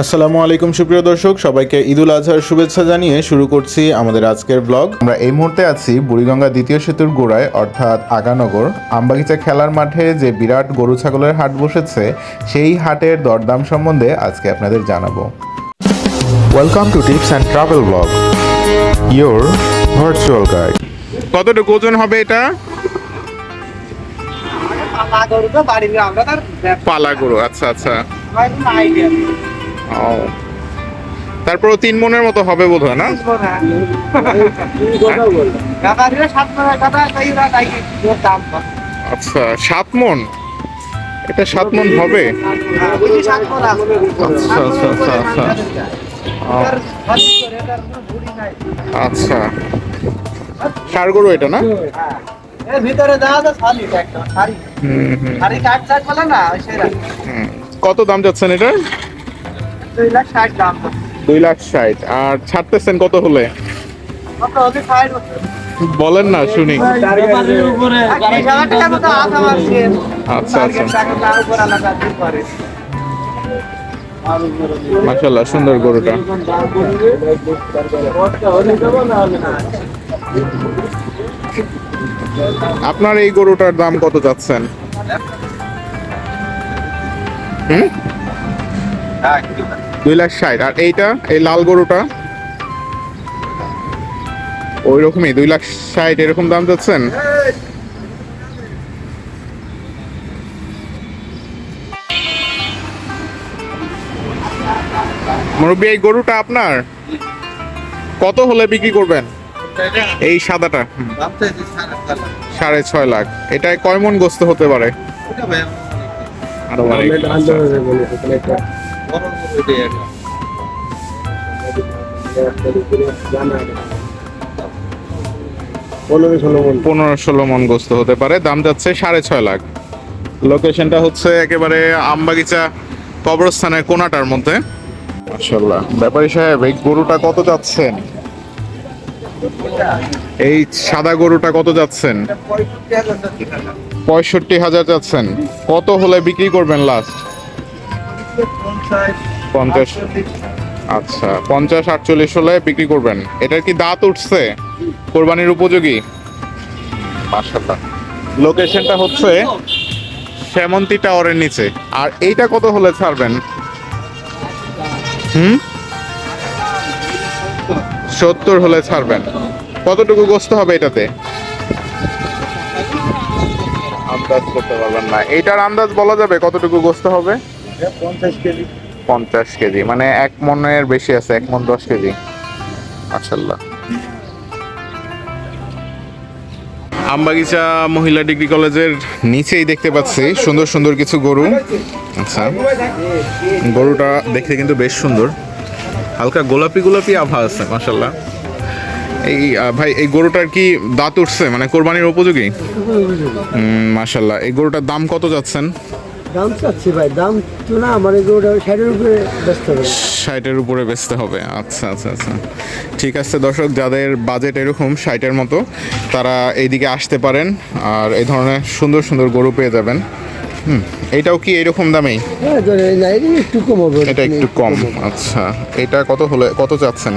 আসসালামু আলাইকুম সুপ্রিয় দর্শক। সবাইকে ঈদুল আজহার শুভেচ্ছা জানিয়ে শুরু করছি আমাদের আজকের ব্লগ। আমরা এই মুহূর্তে আছি বুড়িগঙ্গা দ্বিতীয় সেতুর গোড়ায় অর্থাৎ আগানগর। আমবাগিচা খেলার মাঠে যে বিরাট গরু ছাগলের হাট বসেছে সেই হাটের দরদাম সম্বন্ধে আজকে আপনাদের জানাব। Welcome to tips and travel blog your virtual guide কতটুকু ওজন হবে এটা? পালা গরু তো বাড়ির আমরা তার পালা গরু আচ্ছা আচ্ছা। ও। তারপরও তিন মনের মতো হবে বোধ হয়। না কম। আচ্ছা সাত মন? এটা সাত মন হবে? হ্যাঁ, বুঝি সাত টাকা। আচ্ছা আচ্ছা আচ্ছা আচ্ছা। আচ্ছা। ষাড় গরু এটা না? হ্যাঁ। এর ভিতরে দেওয়া আছে শালি একটা, শাড়ি। শাড়ি কাট শার্ট বলে না। হুম। কত দাম যাচ্ছেন এটা দুই লাখ ষাট দাম। দুই লাখ ষাট আর ছাড়তেছেন কত হলে কত হলে ষাট বলেন না শুনি। আচ্ছা আচ্ছা। মাশাল্লাহ সুন্দর গরুটা আপনার এই গরুটার দাম কত যাচ্ছেন হুম? দুই লাখ ষাট। আর এইটা, এই লাল গরুটা? ওই রকমই দুই লাখ ষাট এরকম দাম যাচ্ছেন মুরব্বী, এই গরুটা আপনার? কত হলে বিক্রি করবেন? এই সাদাটা সাড়ে ছয় লাখ। এটায় কয় মন গোস্ত হতে পারে। পনেরো ষোলো মন গোস্ত হতে পারে। দাম যাচ্ছে সাড়ে ছয় লাখ। লোকেশনটা হচ্ছে একেবারে আমবাগিচা কবরস্থানের কোনাটার মধ্যে। মাশাল্লাহ ব্যাপারী সাহেব, এই গরুটা কত যাচ্ছেন? এই সাদা গরুটা কত যাচ্ছেন? পঁয়ষট্টি হাজার যাচ্ছেন। কত হলে বিক্রি করবেন লাস্ট পঞ্চাশ। আচ্ছা পঞ্চাশ আটচল্লিশ হলে বিক্রি করবেন। এটার কি দাঁত উঠছে? কোরবানির উপযোগী? লোকেশনটা হচ্ছে শ্যামন্তী টাওয়ারের নিচে। আর এইটা কত হলে ছাড়বেন? হুম? সত্তর হলে ছাড়বেন। কতটুকু গোস্ত হবে এটাতে? আন্দাজ করতে পারবেন না। এটার আন্দাজ বলা যাবে কতটুকু গোস্ত হবে? পঞ্চাশ কেজি। পঞ্চাশ কেজি মানে এক মনের বেশি আছে এক মন দশ কেজি। মাশাল্লাহ আমবাগিচা মহিলা ডিগ্রি কলেজের নিচেই দেখতে পাচ্ছি সুন্দর সুন্দর কিছু গরু। আচ্ছা গরুটা দেখতে কিন্তু বেশ সুন্দর। হালকা গোলাপি গোলাপি আভা আছে মাশাল্লাহ এই ভাই এই গরুটার কি দাঁত উঠছে? মানে কোরবানির উপযোগী? হুম, মাশাল্লাহ এই গরুটার দাম কত যাচ্ছেন? দাম চাচ্ছি ভাই দাম তো না আমার এগুলো ষাটের উপরে ব্যস্ত হবে। ষাটের উপরে বেচতে হবে। আচ্ছা আচ্ছা আচ্ছা। ঠিক আছে দর্শক যাদের বাজেট এরকম ষাটের মতো তারা এইদিকে আসতে পারেন আর এই ধরনের সুন্দর সুন্দর গরু পেয়ে যাবেন। হুম এটাও কি এরকম দামেই? হ্যাঁ একটু কম হবে এটা একটু কম আচ্ছা। এটা কত হলে কত চাচ্ছেন?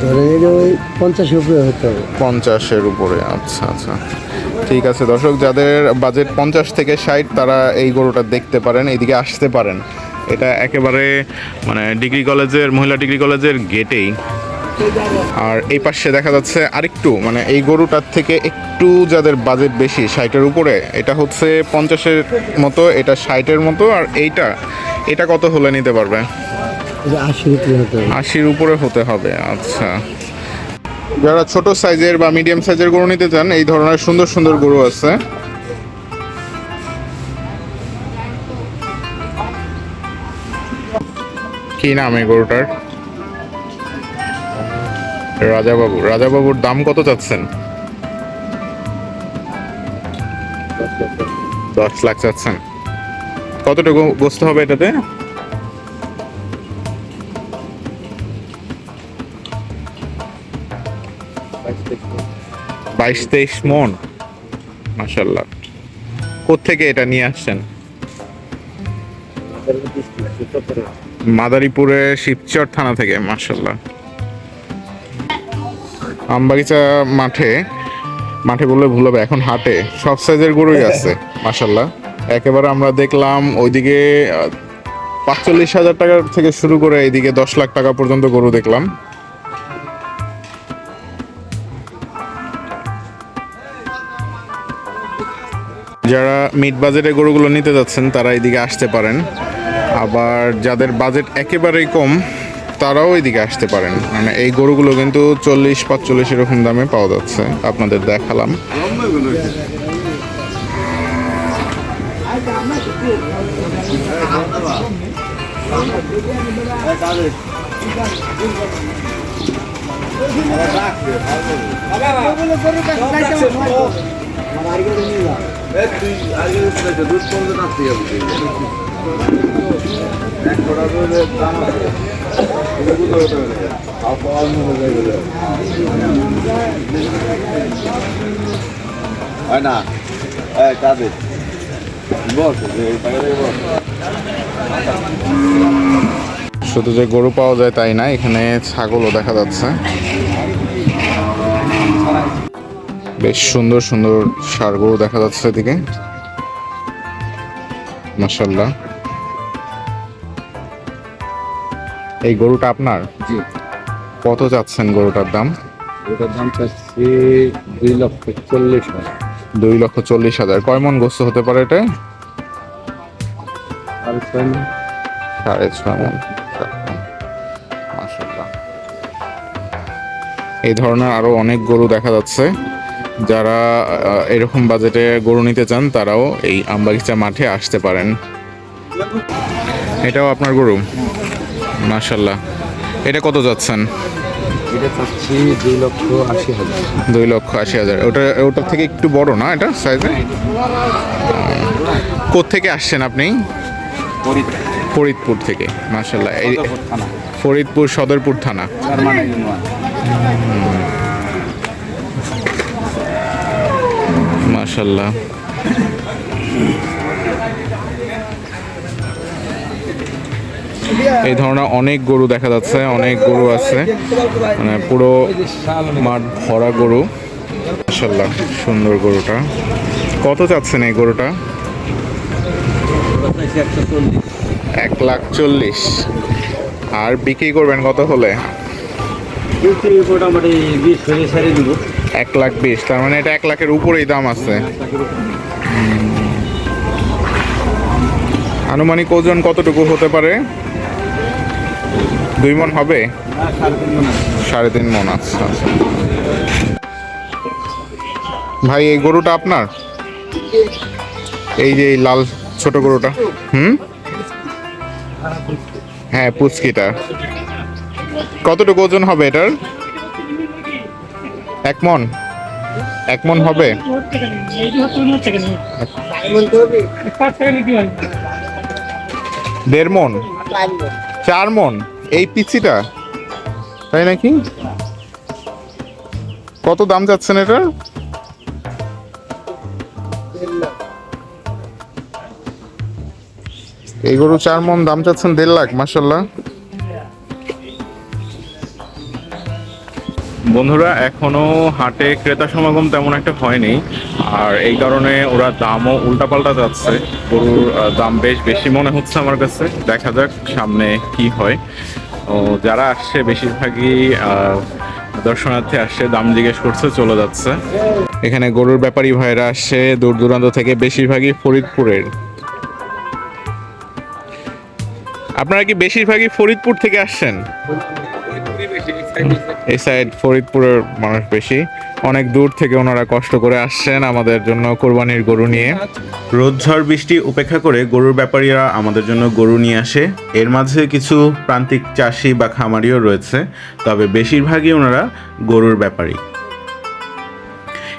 ধরেন এটা ওই পঞ্চাশের উপরে হতে হবে। পঞ্চাশের উপরে আচ্ছা আচ্ছা। ঠিক আছে দর্শক যাদের বাজেট পঞ্চাশ থেকে ষাট তারা এই গরুটা দেখতে পারেন এইদিকে আসতে পারেন। এটা একেবারে মানে ডিগ্রি কলেজের মহিলা ডিগ্রি কলেজের গেটেই আর এই পাশে দেখা যাচ্ছে আরেকটু মানে এই গরুটার থেকে একটু যাদের বাজেট বেশি ষাটের উপরে এটা হচ্ছে পঞ্চাশের মতো এটা ষাটের মতো আর এইটা এটা কত হলে নিতে পারবে? আশির উপরে হতে হবে। আশির উপরে হতে হবে আচ্ছা। যারা ছোট সাইজের বা মিডিয়াম সাইজের গরু নিতে চান এই ধরনের সুন্দর সুন্দর গরু আছে। কি নাম এই গরুটার? রাজাবাবু, রাজাবাবুর দাম কত চাচ্ছেন? দশ লাখ চাচ্ছেন। কতটুকু গোস্ত হবে এটাতে? বাইশ তেইশ মন। মাসাল্লাহ কোথেকে এটা নিয়ে আসছেন? মাদারীপুরে শিবচর থানা থেকে মার্শাল্লাহ আমবাগিচা মাঠে মাঠে বললে ভুল হবে, এখন হাটে সব সাইজের গরুই আছে মার্শাল্লাহ একেবারে আমরা দেখলাম ওইদিকে পাঁচচল্লিশ হাজার টাকা থেকে শুরু করে এইদিকে দশ লাখ টাকা পর্যন্ত গরু দেখলাম। যারা মিড বাজেটে গরুগুলো নিতে যাচ্ছেন, তারা এদিকে আসতে পারেন। আবার যাদের বাজেট একেবারেই কম তারাও এদিকে আসতে পারেন। মানে এই গরুগুলো কিন্তু চল্লিশ, পাঁচচল্লিশ এরকম দামে পাওয়া যাচ্ছে। আপনাদের দেখালাম। না কাদের এই বস শুধু যে গরু পাওয়া যায় তাই না, এখানে ছাগলও দেখা যাচ্ছে। বেশ সুন্দর সুন্দর ষাড় গরু দেখা যাচ্ছে এদিকে মাসাল্লাহ এই গরুটা আপনার? জি। কত যাচ্ছেন গরুটার দাম? ওটার দাম চাচ্ছি দুই লক্ষ চল্লিশ হাজার। দুই লক্ষ চল্লিশ হাজার। কয় মন গোস্ত হতে পারে এটা? সাড়ে ছয় মন। এই ধরনের আরও অনেক গরু দেখা যাচ্ছে। যারা এরকম বাজেটে গরু নিতে চান তারাও এই আমবাগিচা মাঠে আসতে পারেন। এটাও আপনার গরু? মাশাল্লাহ এটা কত যাচ্ছেন? এটা চাচ্ছি দুই লক্ষ আশি হাজার। দুই লক্ষ আশি হাজার। ওটা ওটার থেকে একটু বড় না এটা সাইজে কোথেকে আসছেন আপনি? ফরিদপুর থেকে মাশাল্লাহ ফরিদপুর সদরপুর থানা। মাশাল্লাহ এই ধরনের অনেক গরু দেখা যাচ্ছে অনেক গরু আছে। মানে পুরো মাঠ ভরা গরু। মাশাল্লাহ সুন্দর গরুটা। কত চাচ্ছেন এই গরুটা? এক লাখ চল্লিশ। আর বিক্রি করবেন কত হলে? এক লাখ বিশ তার মানে এটা এক লাখের উপরেই দাম আছে। আনুমানিক ওজন কতটুকু হতে পারে? দুই মন হবে? সাড়ে তিন মন আচ্ছা আচ্ছা। ভাই, এই গরুটা আপনার? এই যে লাল ছোট গরুটা। হুম? হ্যাঁ পুচকিটা। কতটুকু ওজন হবে এটার? এক মন? এক মন হবে? দেড় মন? চার মন? এই পিচিটা, তাই নাকি? কত দাম যাচ্ছেন এটার এই গরু চার মন, দাম চাচ্ছেন দেড় লাখ মাসাল্লাহ বন্ধুরা, এখনও হাটে ক্রেতা সমাগম তেমন একটা হয়নি। আর এই কারণে ওরা দামও উল্টাপাল্টা যাচ্ছে। গরুর দাম বেশ বেশি মনে হচ্ছে আমার কাছে। দেখা যাক সামনে কি হয়। যারা আসছে, বেশিরভাগই দর্শনার্থী আসছে, দাম জিজ্ঞেস করছে, চলে যাচ্ছে। এখানে গরুর ব্যাপারী ভাইরা আসছে, দূর দূরান্ত থেকে বেশিরভাগই ফরিদপুরের। আপনারা কি বেশিরভাগই ফরিদপুর থেকে আসছেন? এই সাইড ফরিদপুরের মানুষ বেশি। অনেক দূর থেকে ওনারা কষ্ট করে আসছেন আমাদের জন্য কোরবানির গরু নিয়ে। রোদ ঝড়, বৃষ্টি উপেক্ষা করে গরুর ব্যাপারীরা আমাদের জন্য গরু নিয়ে আসে। এর মাঝে কিছু প্রান্তিক চাষি বা খামারিও রয়েছে, তবে বেশিরভাগই ওনারা গরুর ব্যাপারী।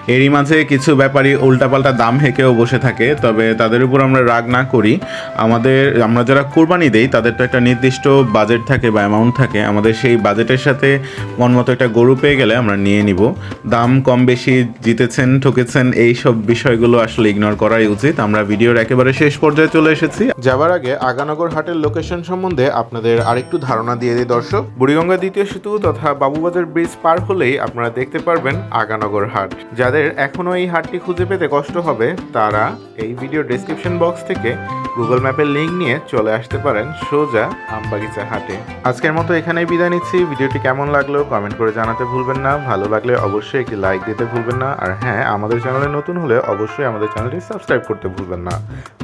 এরই মাঝে কিছু ব্যাপারী উল্টাপাল্টা দাম হেঁকেও বসে থাকে, তবে তাদের উপর আমরা রাগ না করি। আমাদের, আমরা যারা কোরবানি দেই, তাদের তো একটা নির্দিষ্ট বাজেট থাকে বা অ্যামাউন্ট থাকে। আমাদের সেই বাজেটের সাথে মন মতো একটা গরু পেয়ে গেলে আমরা নিয়ে নিব। দাম কম বেশি জিতেছেন, ঠকেছেন, এই সব বিষয়গুলো আসলে ইগনোর করাই উচিত। আমরা ভিডিওর একেবারে শেষ পর্যায়ে চলে এসেছি। যাবার আগে আগানগর হাটের লোকেশন সম্বন্ধে আপনাদের আরেকটু ধারণা দিয়ে দিই, দর্শক। বুড়িগঙ্গা দ্বিতীয় সেতু তথা বাবুবাজার ব্রিজ পার হলেই আপনারা দেখতে পারবেন আগানগর হাট। যাদের এখনও এই হাটটি খুঁজে পেতে কষ্ট হবে, তারা এই ভিডিও ডেসক্রিপশন বক্স থেকে গুগল ম্যাপের লিঙ্ক নিয়ে চলে আসতে পারেন সোজা আমবাগিচা হাটে। আজকের মতো এখানেই বিদায় নিচ্ছি। ভিডিওটি কেমন লাগল কমেন্ট করে জানাতে ভুলবেন না। ভালো লাগলে অবশ্যই একটি লাইক দিতে ভুলবেন না। আর হ্যাঁ আমাদের চ্যানেলে নতুন হলে অবশ্যই আমাদের চ্যানেলটি সাবস্ক্রাইব করতে ভুলবেন না।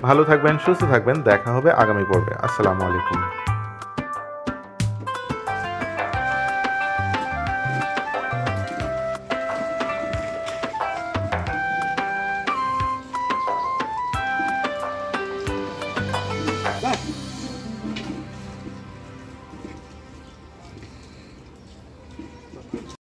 ভালো থাকবেন, সুস্থ থাকবেন। দেখা হবে আগামী পর্বে। আসসালামু আলাইকুম।